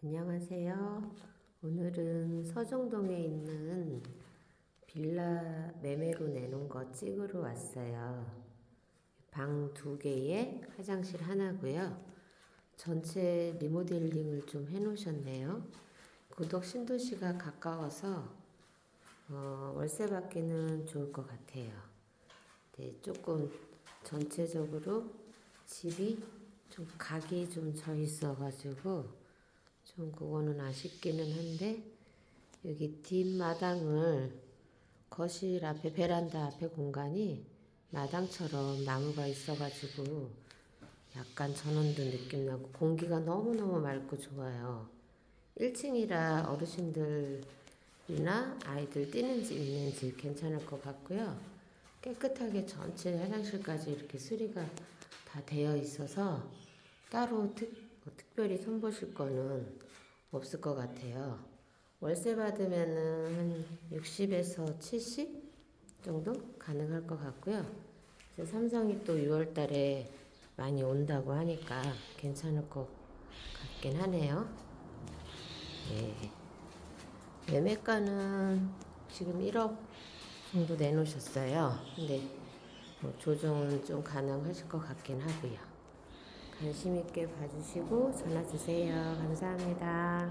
안녕하세요. 오늘은 서정동에 있는 빌라 매매로 내놓은 거 찍으러 왔어요. 방 두 개에 화장실 하나고요. 전체 리모델링을 좀 해놓으셨네요. 구독 신도시가 가까워서 어, 월세 받기는 좋을 것 같아요. 네, 조금 전체적으로 집이 좀 각이 좀 져 있어가지고 좀 그거는 아쉽기는 한데 여기 뒷마당을 거실 앞에 베란다 앞에 공간이 마당처럼 나무가 있어가지고 약간 전원도 느낌 나고 공기가 너무너무 맑고 좋아요. 1층이라 어르신들이나 아이들 뛰는 집 있는 집 괜찮을 것 같고요. 깨끗하게 전체 화장실까지 이렇게 수리가 다 되어 있어서 따로 특, 뭐 특별히 손보실 거는 없을 것 같아요. 월세 받으면은 한 60에서 70 정도 가능할 것 같고요. 삼성이 또 6월 달에 많이 온다고 하니까 괜찮을 것 같긴 하네요. 예. 매매가는 지금 1억 정도 내놓으셨어요. 근데 뭐 조정은 좀 가능하실 것 같긴 하고요. 관심 있게 봐주시고 전화 주세요. 감사합니다.